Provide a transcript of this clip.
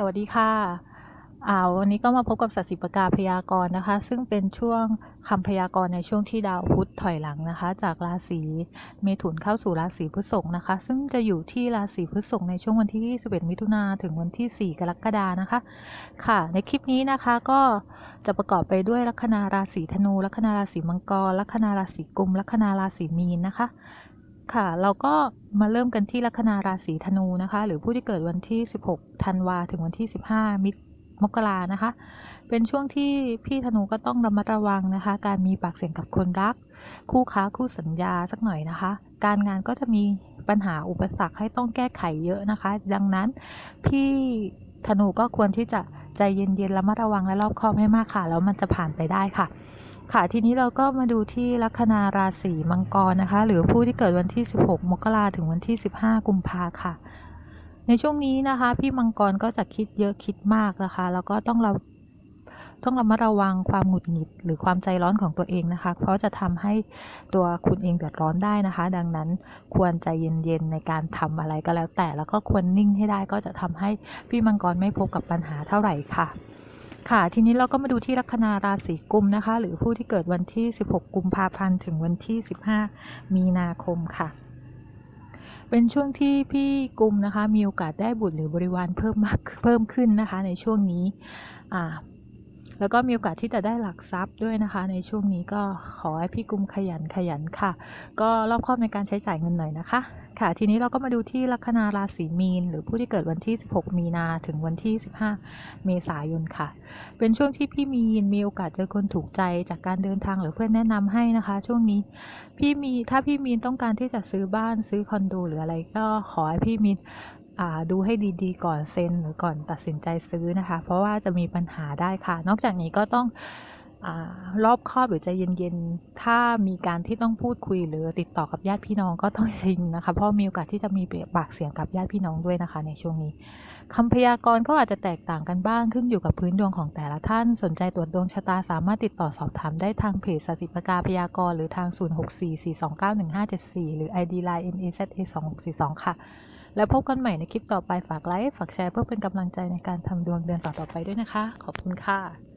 สวัสดีค่ะอ่าวันนี้ก็มาพบกับสัตว์สิปกาพยากรณ์นะคะ ซึ่งเป็นช่วงคำพยากรณ์ในช่วงที่ดาวพุธถอยหลังนะคะ จากราศีเมถุนเข้าสู่ราศีพฤษภนะคะ ซึ่งจะอยู่ที่ราศีพฤษภในช่วงวันที่ 21 มิถุนาถึงวันที่ 4 กรกฎานะคะ ค่ะ ในคลิปนี้นะคะก็จะประกอบไปด้วยลัคนาราศีธนู ลัคนาราศีมังกร ลัคนาราศีกุม ลัคนาราศีมีนนะคะ ค่ะ เราก็มาเริ่มกันที่ลัคนาราศีธนูนะคะ หรือผู้ที่เกิดวันที่ 16 ธันวาถึงวันที่ 15 มิมกรานะคะ เป็นช่วงที่พี่ธนูก็ต้องระมัดระวังนะคะ การมีปากเสียงกับคนรัก คู่ค้าคู่สัญญาสักหน่อยนะคะ การงานก็จะมีปัญหาอุปสรรคให้ต้องแก้ไขเยอะนะคะ ดังนั้นพี่ธนูก็ควรที่จะใจเย็นๆระมัดระวังและรอบคอบให้มากค่ะ แล้วมันจะผ่านไปได้ค่ะ ค่ะทีนี้เราก็มาดูที่ลัคนาราศีมังกรนะคะ หรือผู้ที่เกิดวันที่ 16 มกราถึงวันที่ 15 กุมภาค่ะ ในช่วงนี้นะคะ พี่มังกรก็จะคิดเยอะคิดมากนะคะ แล้วก็ต้องเราต้องระมัดระวังความหงุดหงิด หรือความใจร้อนของตัวเองนะคะ เพราะจะทำให้ตัวคุณเองเดือดร้อนได้นะคะ ดังนั้นควรใจเย็นๆในการทำอะไรก็แล้วแต่ แล้วก็ควรนิ่งให้ได้ก็จะทำให้พี่มังกรไม่พบกับปัญหาเท่าไหร่ค่ะ ค่ะ ทีนี้เราก็มาดูที่ลัคนาราศีกุมนะคะ หรือผู้ที่เกิดวันที่ 16 กุมภาพันธ์ถึงวันที่ 15 มีนาคมค่ะ เป็นช่วงที่พี่กุมนะคะ มีโอกาสได้บุตรหรือบริวารเพิ่มมากเพิ่มขึ้นนะคะ ในช่วงนี้อ่า แล้วก็มีโอกาสที่จะได้หลักทรัพย์ด้วยนะคะ ในช่วงนี้ก็ขอให้พี่กุมขยันขยันค่ะ ก็รอบคอบในการใช้จ่ายเงินหน่อยนะคะ ค่ะ ทีนี้เราก็มาดูที่ลัคนาราศีมีน หรือผู้ที่เกิดวันที่ 16 มีนาถึงวันที่ 15 เมษายนค่ะ เป็นช่วงที่พี่มีนมีโอกาสเจอคนถูกใจจากการเดินทางหรือเพื่อนแนะนำให้นะคะ ช่วงนี้พี่มีถ้าพี่มีนต้องการที่จะซื้อบ้านซื้อคอนโดหรืออะไรก็ขอให้พี่มีน ดูให้ดีๆ ก่อนเซ็นหรือก่อนตัดสินใจซื้อนะคะ เพราะว่าจะมีปัญหาได้ค่ะ นอกจากนี้ก็ต้องอรอบคอบหรือใจเย็นๆ ถ้ามีการที่ต้องพูดคุยหรือติดต่อกับญาติพี่น้องก็ต้องยิงนะคะ เพราะมีโอกาสที่จะมีปากเสียงกับญาติพี่น้องด้วยนะคะ ในช่วงนี้คำพยากรณ์ก็อาจจะแตกต่างกันบ้างขึ้นอยู่กับพื้นดวงของแต่ละท่าน สนใจตรวจดวงชะตาสามารถติดต่อสอบถามได้ทางเพจสสิปกาพยากรณ์หรือทาง 0644291574 หรือ ID Line NEZA2642 ค่ะ แล้วพบกันใหม่ในคลิปต่อไปฝากไลค์ ฝากแชร์เพื่อเป็นกำลังใจในการทำดวงเดือนต่อๆไปด้วยนะคะ ขอบคุณค่ะ